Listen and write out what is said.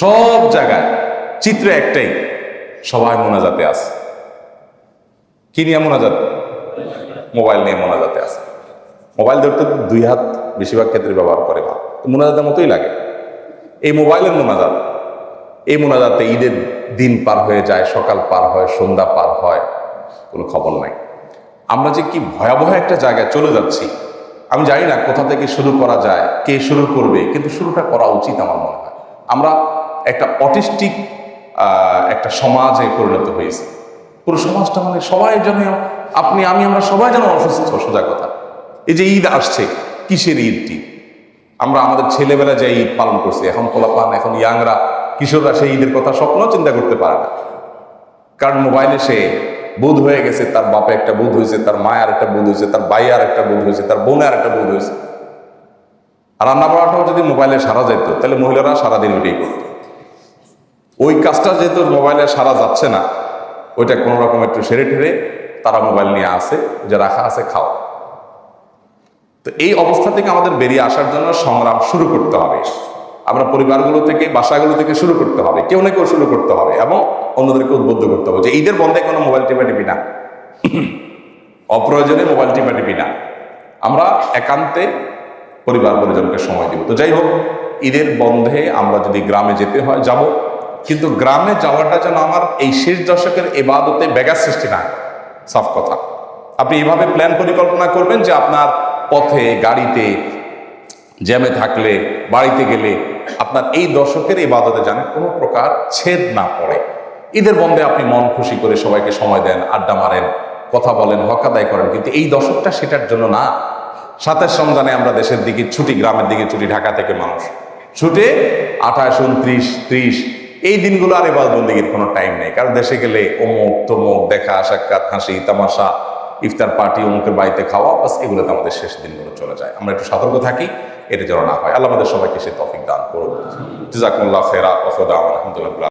সব জায়গায়, চিত্র একটাই, সবাই মোনাজাতে আছে। কি নিয়ে মোনাজাত? মোবাইল নিয়ে মোনাজাতে আছে। মোবাইল ধরতে দুই হাত বেশিরভাগ ক্ষেত্রে ব্যবহার করে তো মোনাজাতের মতোই লাগে। এই মোবাইলের মোনাজাত, এই মোনাজাতে ঈদের দিন পার হয়ে যায়, সকাল পার হয়, সন্ধ্যা পার হয়, কোনো খবর নাই। আমরা যে কি ভয়াবহ একটা জায়গায় চলে যাচ্ছি, আমি জানি না কোথা থেকে শুরু করা যায়, কে শুরু করবে, কিন্তু শুরুটা করা উচিত আমার মনে হয়। আমরা একটা অটিস্টিক একটা সমাজে পরিণত হয়েছে। পুরো সমাজটা মানে সবাই যেন, আপনি, আমি, আমরা সবাই যেন অসুস্থ, সোজা কথা। এই যে ঈদ আসছে, কিসের ঈদটি? আমরা আমাদের ছেলেবেলা যে ঈদ পালন করছি, এখন পোলাপান, এখন ইয়াংরা, কিশোররা সেই ঈদের কথা স্বপ্ন চিন্তা করতে পারে না। কারণ মোবাইলে সে বুধ হয়ে গেছে, তার বাপে একটা বুধ হয়েছে, তার মায়ের একটা বুধ হয়েছে, তার ভাই আর একটা বুধ হয়েছে, তার বোনের একটা বুধ হয়েছে। রান্না বাড়াটাও যদি মোবাইলে সারা যেত, তাহলে মহিলারা সারাদিন ওইটাই করত। ওই কাজটা যেহেতু মোবাইলে সারা যাচ্ছে না, ওইটা কোনো রকম একটু সেরে ঠেরে তারা মোবাইল নিয়ে আসে, যে রাখা আছে খাও। তো এই অবস্থা থেকে আমাদের বেরিয়ে আসার জন্য সংগ্রাম শুরু করতে হবে। আমরা পরিবারগুলো থেকে, বাসাগুলো থেকে শুরু করতে হবে, কেউ না কেউ শুরু করতে হবে এবং অন্যদেরকে উদ্বুদ্ধ করতে হবে যে ঈদের বন্ধে কোনো মোবাইল টিপা না। অপ্রয়োজনে মোবাইল টিপি না। আমরা একান্তে পরিবার পরিজনকে সময় দিব। তো যাই হোক, ঈদের বন্ধে আমরা যদি গ্রামে যেতে হয়, যাব। কিন্তু গ্রামে যাওয়াটা যেন আমার এই শেষ দশকের এবাদতে ব্যাঘাত সৃষ্টি না। সাফ কথা। আপনি এভাবে প্ল্যান পরিকল্পনা করবেন যে আপনার পথে, গাড়িতে, জ্যামে থাকলে, বাড়িতে গেলে আপনার এই দশকের ইবাদতে যেন কোনো প্রকার ছেদ না পড়ে। ঈদের বন্ধে আপনি মন খুশি করে সবাইকে সময় দেন, আড্ডা মারেন, কথা বলেন, হক আদায় করেন। কিন্তু এই দশকটা সেটার জন্য না। সাতাশ রমজানে আমরা দেশের দিকে ছুটি, গ্রামের দিকে ছুটি, ঢাকা থেকে মানুষ। ছুটে আঠাশ, উনত্রিশ, ত্রিশ এই দিনগুলো আর এবার বন্দিগির কোনো টাইম নেই। কারণ দেশে গেলে অমুক তমুক দেখা, সাক্ষাৎ, হাসি, তামাশা, ইফতার পার্টি, অমুকের বাড়িতে খাওয়া, বাস এগুলোতে আমাদের শেষ দিনগুলো চলে যায়। আমরা একটু সতর্ক থাকি, এটা যেন না হয়। আল্লাহ আমাদের সবাইকে সে তফিক দান করুন জিজাকুল্লাহ ওফদা আলহামদুলিল্লাহ।